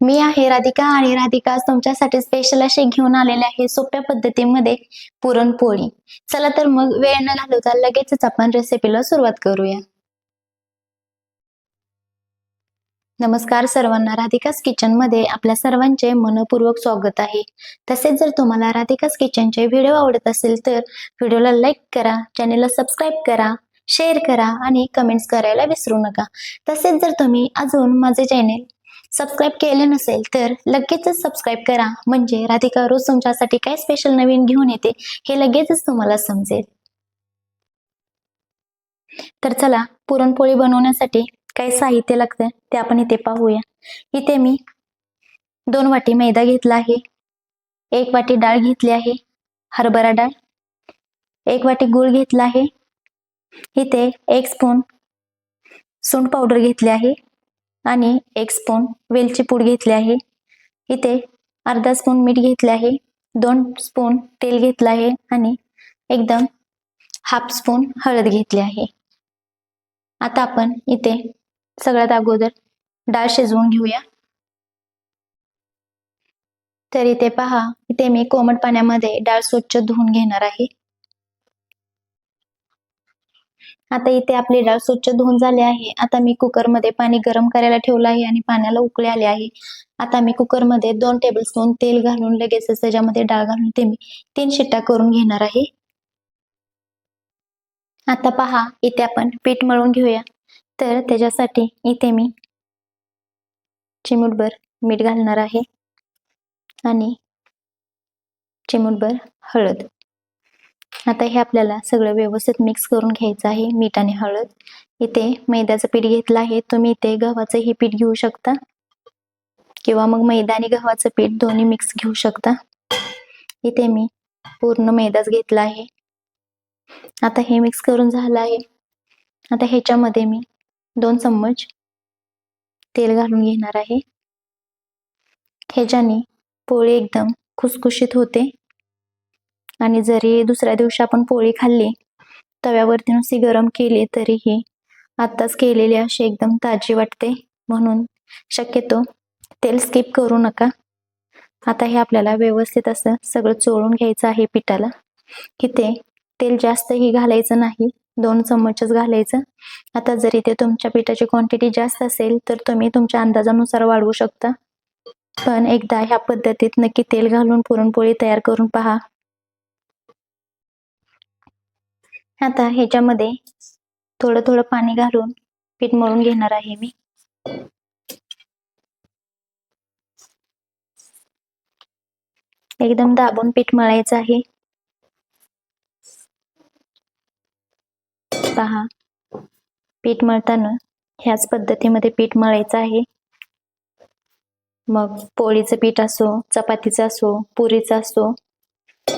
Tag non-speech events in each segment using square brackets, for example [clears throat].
मी आहे राधिका आणि राधिका आज तुमच्यासाठी स्पेशल असे घेऊन आलेले आहे सोप्या पद्धतीमध्ये पुरणपोळी. चला तर मग वेळ न घालवता लगेचच आपण रेसिपीला सुरुवात करूया. नमस्कार सर्वांना राधिकास किचनमध्ये आपल्या सर्वांचे मनपूर्वक स्वागत आहे. तसेच जर तुम्हाला राधिकास किचनचे व्हिडिओ आवडत असेल तर व्हिडिओला लाईक करा चॅनेलला सबस्क्राईब करा शेअर करा आणि कमेंट्स करायला विसरू नका. तसेच जर तुम्ही अजून माझे चॅनेल सबस्क्राईब केले नसेल तर लगेचच सबस्क्राईब करा. म्हणजे राधिका रोज तुमच्यासाठी काय स्पेशल नवीन घेऊन येते हे लगेचच तुम्हाला समजेल. तर चला पुरणपोळी बनवण्यासाठी काय साहित्य लागतं ते आपण इथे पाहूया. इथे मी दोन वाटी मैदा घेतला आहे. एक वाटी डाळ घेतली आहे हरभरा डाळ. एक वाटी गूळ घेतला आहे. इथे एक स्पून सुंठ पावडर घेतली आहे. आणि एक स्पून वेलची पूड घेतली आहे. इथे अर्धा स्पून मीठ घेतले आहे. दोन स्पून तेल घेतलं आहे आणि एकदम हाफ स्पून हळद घेतली आहे. आता आपण इथे सगळ्यात अगोदर डाळ शिजवून घेऊया. तर इथे पहा इथे मी कोमट पाण्यामध्ये डाळ स्वच्छ धुवून घेणार आहे. आता इथे आपली डाळ स्वच्छ धुवून झाली आहे. आता मी कुकरमध्ये पाणी गरम करायला ठेवलं आहे आणि पाण्याला उकळे आले आहे. आता मी कुकरमध्ये दोन टेबलस्पून तेल घालून लगेच त्याच्यामध्ये डाळ घालून ते मी तीन शिट्ट्या करून घेणार आहे. आता पहा इथे आपण पीठ मळून घेऊया. तर त्याच्यासाठी इथे मी चिमूटभर मीठ घालणार आहे आणि चिमूटभर हळद. आता हे आपल्याला सगळं व्यवस्थित मिक्स करून घ्यायचं आहे मीठ आणि हळद. इथे मैद्याचं पीठ घेतलं आहे. तुम्ही इथे गव्हाचंही पीठ घेऊ शकता. किंवा मग मैदा आणि गव्हाचं पीठ दोन्ही मिक्स घेऊ शकता. इथे मी पूर्ण मैदाच घेतला आहे. आता हे मिक्स करून झालं आहे. आता ह्याच्यामध्ये मी दोन चम्मच तेल घालून घेणार आहे. ह्याच्याने पोळी एकदम खुसखुशीत होते. आणि जरी दुसऱ्या दिवशी आपण पोळी खाल्ली तव्यावरती नुसती गरम केली तरीही आत्ताच केलेली अशी एकदम ताजी वाटते. म्हणून शक्यतो तेल स्किप करू नका. आता हे आपल्याला व्यवस्थित असं सगळं चोळून घ्यायचं आहे पिठाला इथे तेल जास्तही घालायचं नाही दोन चम्मचच घालायचं. आता जरी ते तुमच्या पिठाची क्वांटिटी जास्त असेल तर तुम्ही तुमच्या अंदाजानुसार वाढवू शकता. पण एकदा ह्या पद्धतीत नक्की तेल घालून पुरणपोळी तयार करून पहा. आता ह्याच्यामध्ये थोडं थोडं पाणी घालून पीठ मळून घेणार आहे मी. एकदम दाबून पीठ मळायचं आहे. पहा पीठ मळताना ह्याच पद्धतीमध्ये पीठ मळायचं आहे. मग पोळीचं पीठ असो चपातीचं असो पुरीचं असो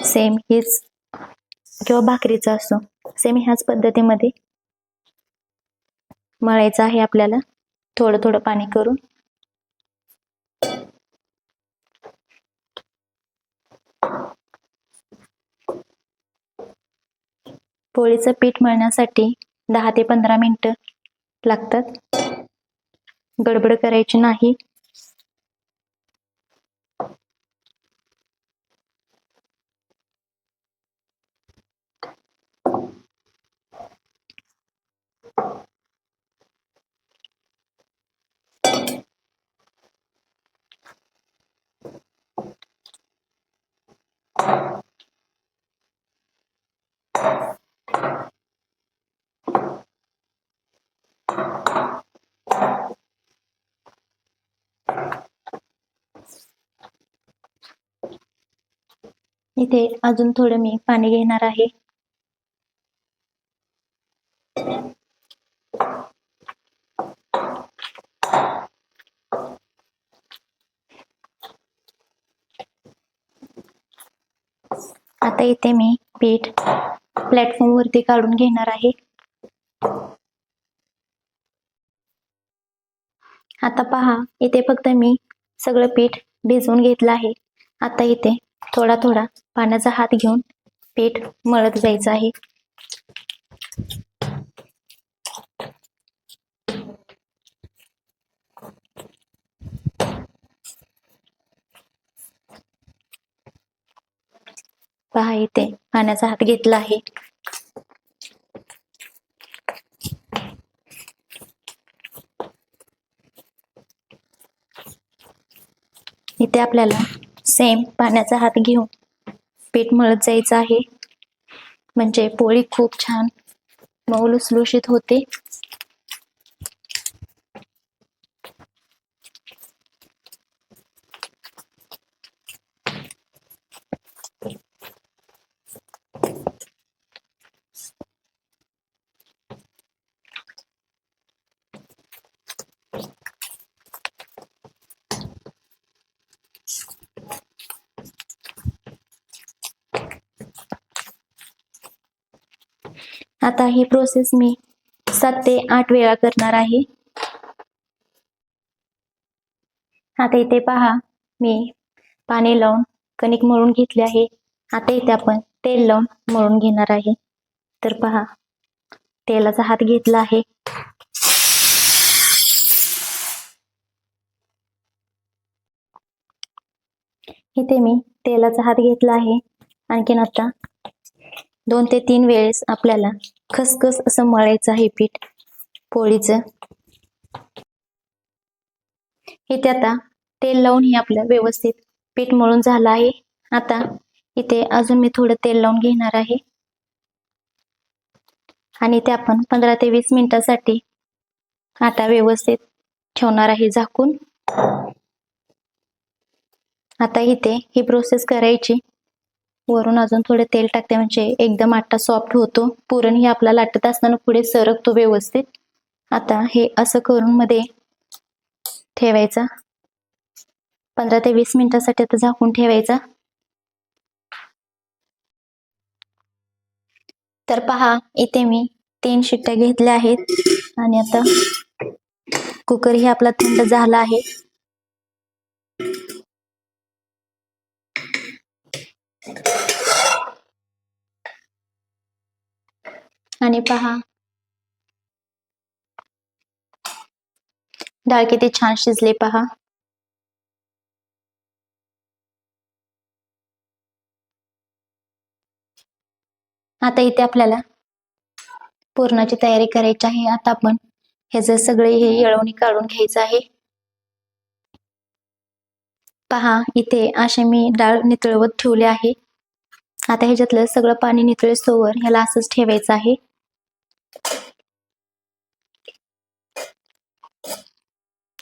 सेम हीच किंवा भाकरीचं असो. सेम ह्याच पद्धतीमध्ये मळायचं आहे आपल्याला. थोडं थोडं पाणी करून. पोळीचं पीठ मळण्यासाठी दहा ते पंधरा मिनिटं लागतात. गडबड करायची नाही. इथे अजून थोडं मी पाणी घेणार आहे. आता इथे मी पीठ प्लॅटफॉर्म वरती काढून घेणार आहे. आता पहा इथे फक्त मी सगळं पीठ भिजवून घेतलं आहे. आता इथे थोडा थोडा पाण्याचा हात घेऊन पीठ मळत जायचं आहे. पहा इथे पाण्याचा हात घेतला आहे. इथे आपल्याला सेम पाण्याचा हात घेऊन पीठ मळत जायचं आहे. म्हणजे पोळी खूप छान मऊ लुसलुशीत होते. आता ही प्रोसेस मी सात ते आठ वेळा करणार आहे. आता इथे पहा मी पाणी लावून कणिक मळून घेतले आहे. आता इथे आपण तेल लावून मळून घेणार आहे. तर पहा तेलाचा हात घेतला आहे. इथे मी तेलाचा हात घेतला आहे. आणखीन आता दोन ते तीन वेळेस आपल्याला खसखस असं मळायचं आहे पीठ पोळीचं. इथे आता तेल लावून हे आपलं व्यवस्थित पीठ मळून झालं आहे. आता इथे अजून मी थोडं तेल लावून घेणार आहे. आणि ते आपण पंधरा ते वीस मिनिटासाठी आटा व्यवस्थित ठेवणार आहे झाकून. आता इथे ही प्रोसेस करायची. वरून अजून थोडे तेल टाकते म्हणजे एकदम आटा सॉफ्ट होतो. पुरण हे आपला लाटत असताना पुढे सरकतो व्यवस्थित. आता हे असं करून मध्ये ठेवायचा. पंधरा ते वीस मिनिटासाठी आता झाकून ठेवायचा. तर पहा इथे मी तीन शिट्ट्या घेतल्या आहेत. आणि आता कुकर ही आपला थंड झाला आहे. आणि पहा. डाळ किती छान शिजले पहा. आता इथे आपल्याला पूर्णाची तयारी करायची आहे. आता आपण ह्याचं सगळे हे येळवणी काढून घ्यायचं आहे. पहा इथे असे मी डाळ नितळवत ठेवले आहे. आता ह्याच्यातलं सगळं पाणी नितळेस्तोवर ह्याला असंच ठेवायचं आहे.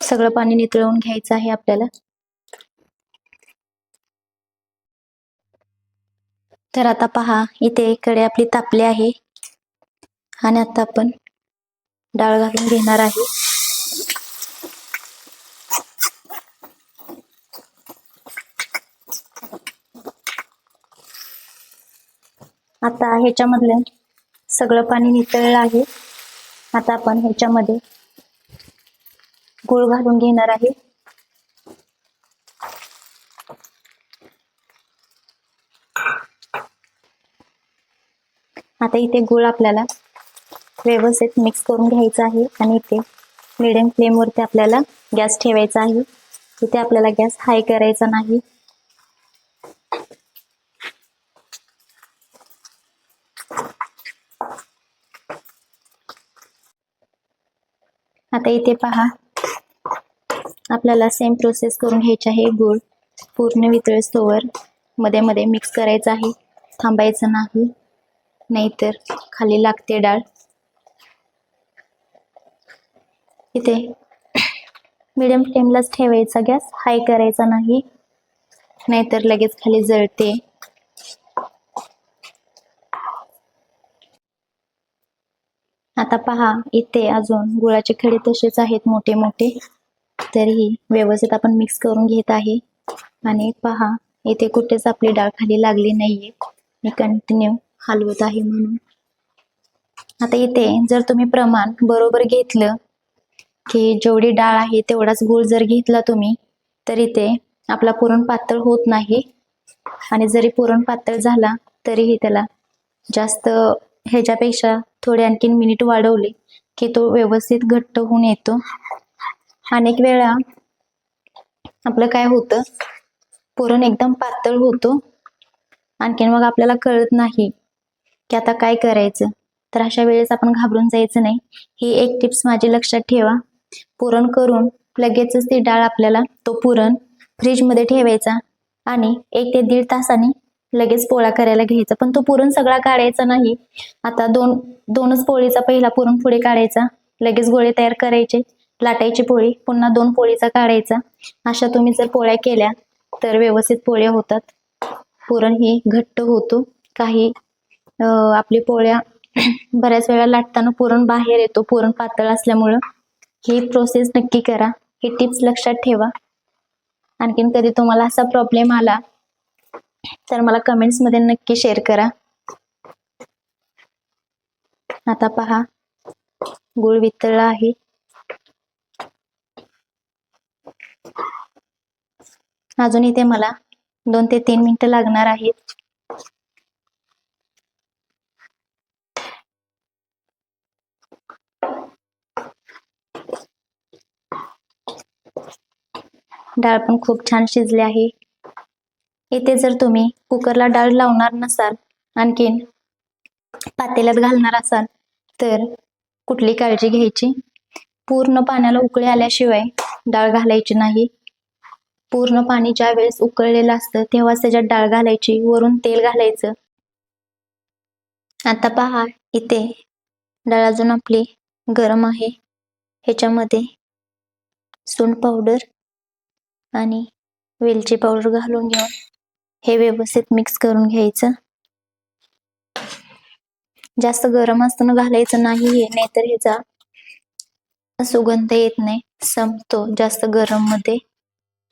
सगळं पाणी नितळवून घ्यायचं आहे आपल्याला. तर आता पहा इथे कडे आपली तापली आहे. आणि आता आपण डाळ घालून घेणार आहे. आता ह्याच्यामधलं सगळं पाणी नितळलं आहे. आता आपण ह्याच्यामध्ये गुळ घालून घेणार आहे. आता इथे गुळ आपल्याला व्यवस्थित मिक्स करून घ्यायचा आहे आणि इथे मिडियम फ्लेमवरती आपल्याला गॅस ठेवायचा आहे. इथे आपल्याला गॅस हाय करायचा नाही. आता इथे पहा. आपल्याला सेम प्रोसेस करून घ्यायची आहे. गुळ पूर्ण वितळस्तोवर मध्ये मध्ये मिक्स करायचं आहे. थांबायचं नाही. नाहीतर खाली लागते डाळ. इथे मिडियम फ्लेमलाच ठेवायचा गॅस. हाय करायचा नाही. नाहीतर लगेच खाली जळते. आता पहा इथे अजून गुळाचे खडे तसेच आहेत मोठे मोठे. तरीही व्यवस्थित आपण मिक्स करून घेत आहे. आणि पहा इथे कुठेच आपली डाळ खाली लागली नाहीये. मी कंटिन्यू हलवत आहे म्हणून. आता इथे जर तुम्ही प्रमाण बरोबर घेतलं की जेवढी डाळ आहे तेवढाच गुळ जर घेतला तुम्ही तर इथे आपला पुरण पातळ होत नाही. आणि जरी पुरण पातळ झाला तरीही त्याला जास्त ह्याच्यापेक्षा थोडे आणखीन मिनिट वाढवले की तो व्यवस्थित घट्ट होऊन येतो. अनेक वेळा आपलं काय होतं? पुरण एकदम पातळ होतो. आणखीन मग आपल्याला कळत नाही की आता काय करायचं? तर अशा वेळेस आपण घाबरून जायचं नाही. ही एक टिप्स माझी लक्षात ठेवा. पुरण करून लगेचच ती डाळ आपल्याला तो पुरण फ्रीजमध्ये ठेवायचा आणि एक ते दीड तासाने लगेच पोळा करायला घ्यायचा. पण तो पुरण सगळा काढायचा नाही. आता दोन दोनच पोळीचा पहिला पुरण पुढे काढायचा. लगेच गोळे तयार करायचे. लाटायची पोळी पुन्हा दोन पोळीचा काढायचा. अशा तुम्ही जर पोळ्या केल्या तर व्यवस्थित पोळ्या होतात. पुरण ही घट्ट होतो. काही आपली पोळ्या [clears throat] बऱ्याच वेळा लाटताना पुरण बाहेर येतो. पुरण पातळ असल्यामुळं ही प्रोसेस नक्की करा. हे टिप्स लक्षात ठेवा. आणखीन कधी तुम्हाला असा प्रॉब्लेम आला तर मला कमेंट्समध्ये नक्की शेअर करा. आता पहा गुळ वितळला आहे. अजून इथे मला दोन ते तीन मिनिटं लागणार आहेत. डाळ पण खूप छान शिजली आहे. इथे जर तुम्ही कुकरला डाळ लावणार नसाल आणखीन पातेल्यात घालणार असाल तर कुठली काळजी घ्यायची? पूर्ण पाण्याला उकळी आल्याशिवाय डाळ घालायची नाही. पूर्ण पाणी ज्या वेळेस उकळलेलं असतं तेव्हाच त्याच्यात डाळ घालायची वरून तेल घालायचं. आता पहा इथे डाळ अजून आपली गरम आहे. ह्याच्यामध्ये सुंठ पावडर आणि वेलची पावडर घालून घेऊन हे व्यवस्थित मिक्स करून घ्यायचं. जास्त गरम असताना घालायचं नाही हे नाहीतर ह्याचा सुगंध येत नाही संपतो जास्त गरममध्ये.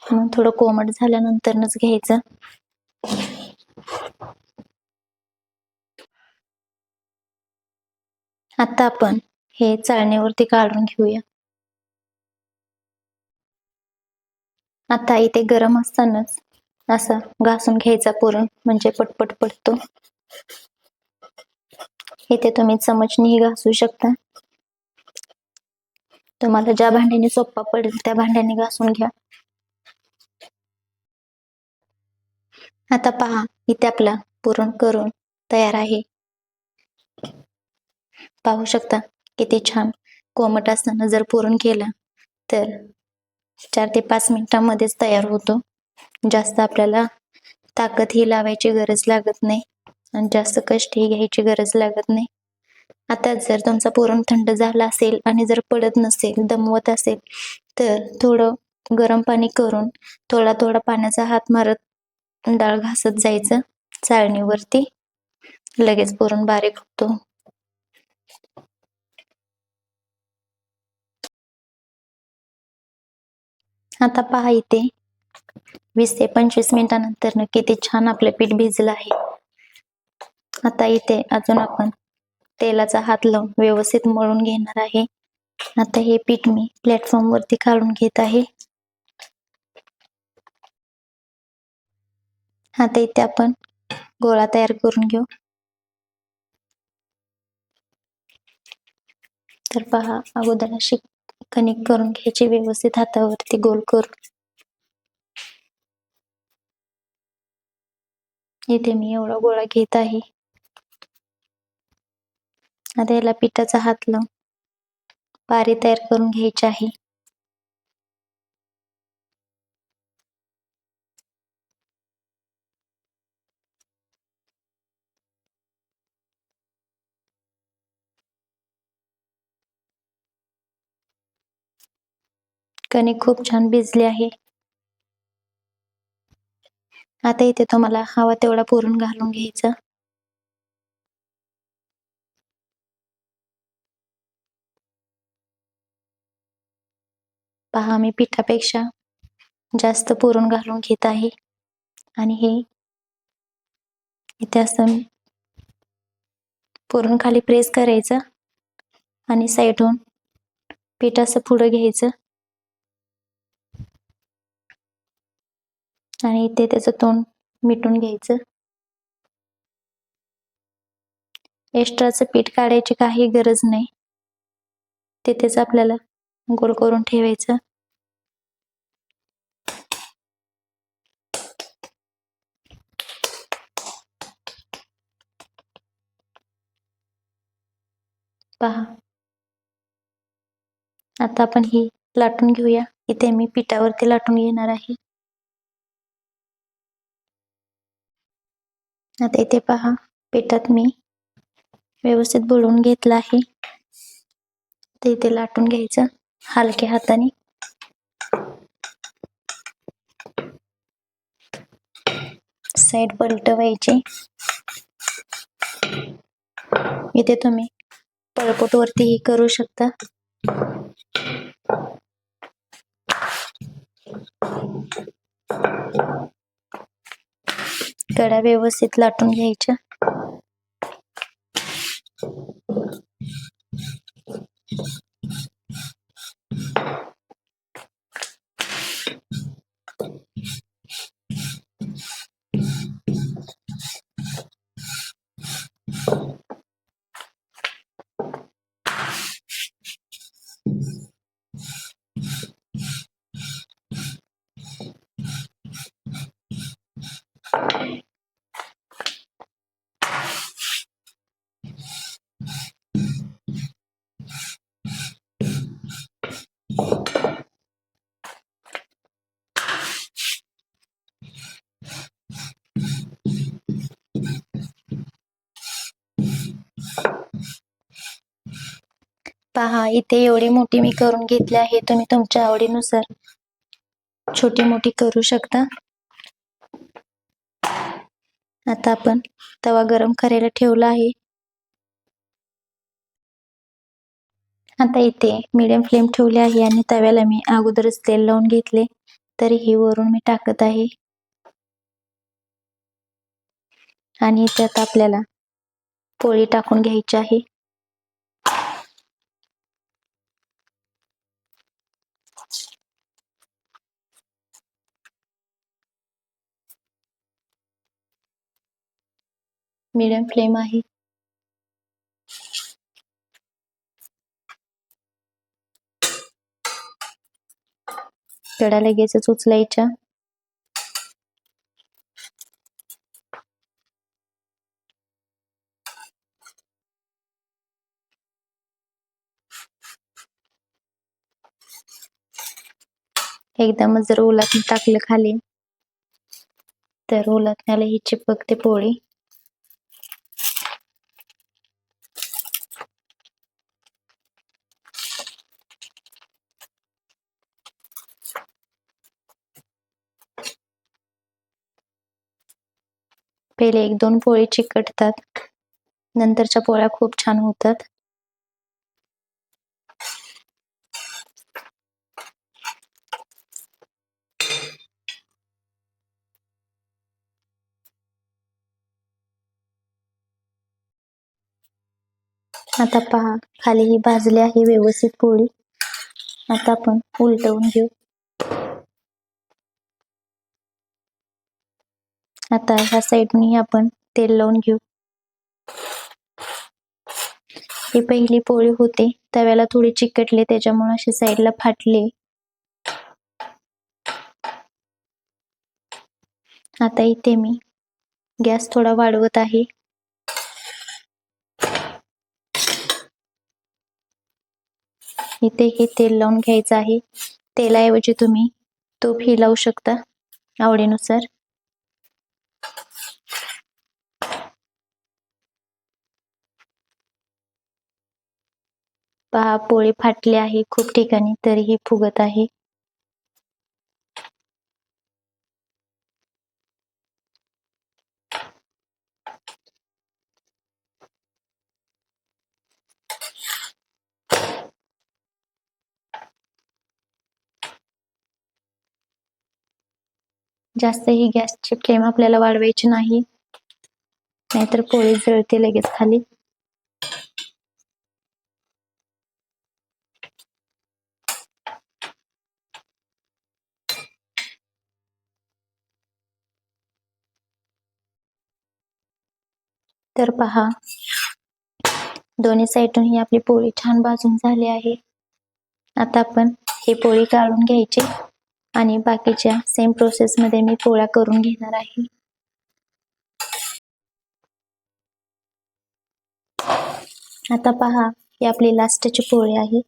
मग थोडं कोमट झाल्यानंतरच घ्यायचं. आता आपण हे चाळणीवरती काढून घेऊया. आता इथे गरम असतानाच असं घासून घ्यायचा पुरण म्हणजे पटपट पडतो इथे तुम्ही चमचनीही घासू शकता. तुम्हाला ज्या भांड्याने सोपा पडेल त्या भांड्याने घासून घ्या. आता पहा इथे आपला पुरण करून तयार आहे. पाहू शकता किती छान कोमट असताना जर पुरण केलं तर चार ते पाच मिनिटांमध्येच तयार होतो. जास्त आपल्याला ताकद ही लावायची गरज लागत नाही आणि जास्त कष्ट ही घ्यायची गरज लागत नाही. आता जर तुमचा पुरण थंड झाला असेल आणि जर पडत नसेल दमवत असेल तर थोडं गरम पाणी करून थोडा थोडा पाण्याचा हात मारत डाळ घासत जायचं. चाळणीवरती लगेच पुरण बारीक होतो. आता पहा इथे. वीस ते पंचवीस मिनिटानंतर किती छान आपलं पीठ भिजलं आहे. आता इथे अजून आपण तेलाचा हात लावून व्यवस्थित मळून घेणार आहे. आता हे पीठ मी प्लॅटफॉर्म वरती काढून घेत आहे. आता इथे आपण गोळा तयार करून घेऊ. तर पहा अगोदर अशी कणिक करून घ्यायची व्यवस्थित हातावरती गोल करून. इथे मी एवढा गोळा घेत आहे. आता याला पिठाचा हात लावून पारी तयार करून घ्यायची आहे. कणिक खूप छान भिजली आहे. आता इथे तुम्हाला हवा तेवढा पुरून घालून घ्यायचा. पहा मी पिठापेक्षा जास्त पुरून घालून घेत आहे. आणि हे इथे असं पुरण खाली प्रेस करायचं आणि साईडहून पीठ असं पुढं घ्यायचं. आणि इथे त्याचं तोंड मिटून घ्यायचं. एक्स्ट्राचं पीठ काढायची काही गरज नाही. तिथेच आपल्याला गोल करून ठेवायचं. पहा. आता आपण ही लाटून घेऊया. इथे मी पिठावरती लाटून घेणार आहे. आता इथे पहा पिठात मी व्यवस्थित बुडवून घेतलं आहे. ते इथे लाटून घ्यायचं हलक्या हाताने. साईड पलटवायची इथे तुम्ही पळपोट वरतीही करू शकता. कडा व्यवस्थित लाटून घ्यायच्या. पहा इथे एवढी मोठी मी करून घेतली आहे तुम्ही तुमच्या आवडीनुसार छोटी मोठी करू शकता. आता आपण तवा गरम करायला ठेवला आहे. आता इथे मीडियम फ्लेम ठेवली आहे आणि तव्याला मी अगोदरच तेल लावून घेतले. तरी हे वरून मी टाकत आहे. आणि त्यात आपल्याला पोळी टाकून घ्यायची आहे. मीडियम फ्लेम आहे. कडा लगेचच उचलायच्या एकदमच जर ओलातून टाकलं खाली तर ओलातण्याला ही चिपकते पोळी. पहिले एक दोन पोळी चिकटतात. नंतरच्या पोळ्या खूप छान होतात. आता पहा खाली ही भाजली आहे व्यवस्थित पोळी. आता आपण उलटवून घेऊ. आता ह्या साईडनी आपण तेल लावून घेऊ. ही पहिली पोळी होते. तव्याला थोडी चिकटले त्याच्यामुळे अशी साईडला फाटले. आता इथे मी गॅस थोडा वाढवत आहे. इथे हे तेल लावून घ्यायचं आहे. तेलाऐवजी तुम्ही तूप ही लावू शकता आवडीनुसार. पहा पोळी फाटली आहे खूप ठिकाणी तरीही फुगत आहे. जास्त ही गॅसची फ्लेम आपल्याला वाढवायची नाही. नाहीतर पोळी जळते लगेच खाली. तर पहा. दोन्ही साईडून ही आपली पोळी छान भाजून झाली आहे. आता आपण ही पोळी काढून घ्यायची आणि बाकीच्या सेम प्रोसेस मध्ये मी पोळ्या करून घेणार आहे. आता पहा ही आपली लास्टची पोळी आहे.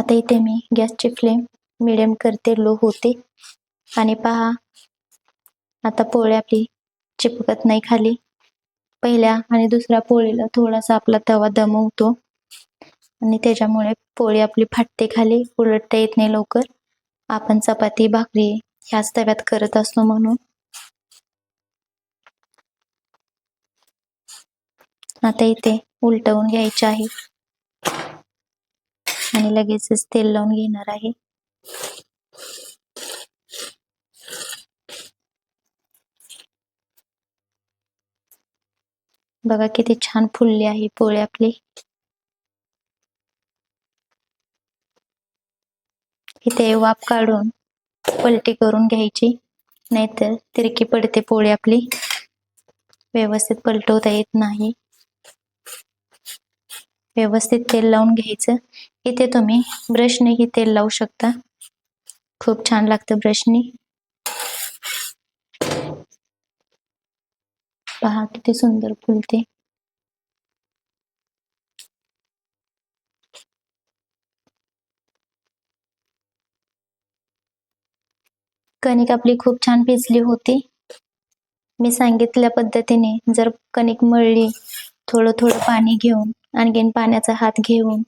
आता इथे मी गॅसची फ्लेम मिडियम करते लो होते. आणि पहा आता पोळी आपली चिपकत नाही खाली. पहिल्या आणि दुसऱ्या पोळीला थोडासा आपला तवा दमवतो आणि त्याच्यामुळे पोळी आपली फाटते खाली उलटता येत नाही लवकर. आपण चपाती भाकरी ह्याच तव्यात करत असतो म्हणून. आता इथे उलटवून घ्यायचे आहे. आणि लगेचच तेल लावून घेणार आहे. बघा किती छान फुलली आहे पोळी आपली. इथे वाफ काढून पलटी करून घ्यायची नाहीतर तिरकी पडते पोळी आपली. व्यवस्थित पलटवता येत नाही. व्यवस्थित तेल लावून घ्यायचं. इथे तुम्ही ब्रशनेही तेल लावू शकता. खूप छान लागतं ब्रशनी. पहा किती सुंदर फुलते. कणिक आपली खूप छान भिजली होती. मी सांगितल्या पद्धतीने जर कणिक मळली थोडं थोडं पाणी घेऊन आणखीन पाण्याचा हात घेऊन.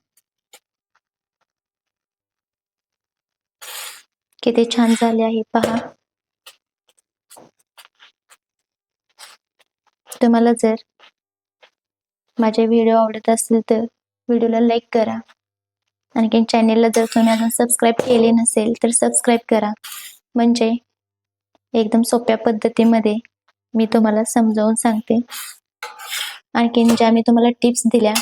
किती छान झाले आहे पहा. तुम्हाला जर माझे व्हिडिओ आवडत असतील तर व्हिडिओला लाईक करा. आणखीन चॅनेलला जर तुम्ही अजून सबस्क्राईब केले नसेल तर सबस्क्राईब करा. म्हणजे एकदम सोप्या पद्धतीमध्ये मी तुम्हाला समजावून सांगते. आणखीन ज्या मी तुम्हाला टिप्स दिल्या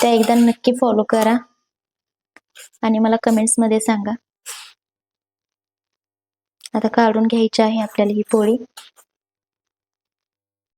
त्या एकदा नक्की फॉलो करा आणि मला कमेंट्समध्ये सांगा. आता काढून घ्यायची आहे आपल्याला ही पोळी.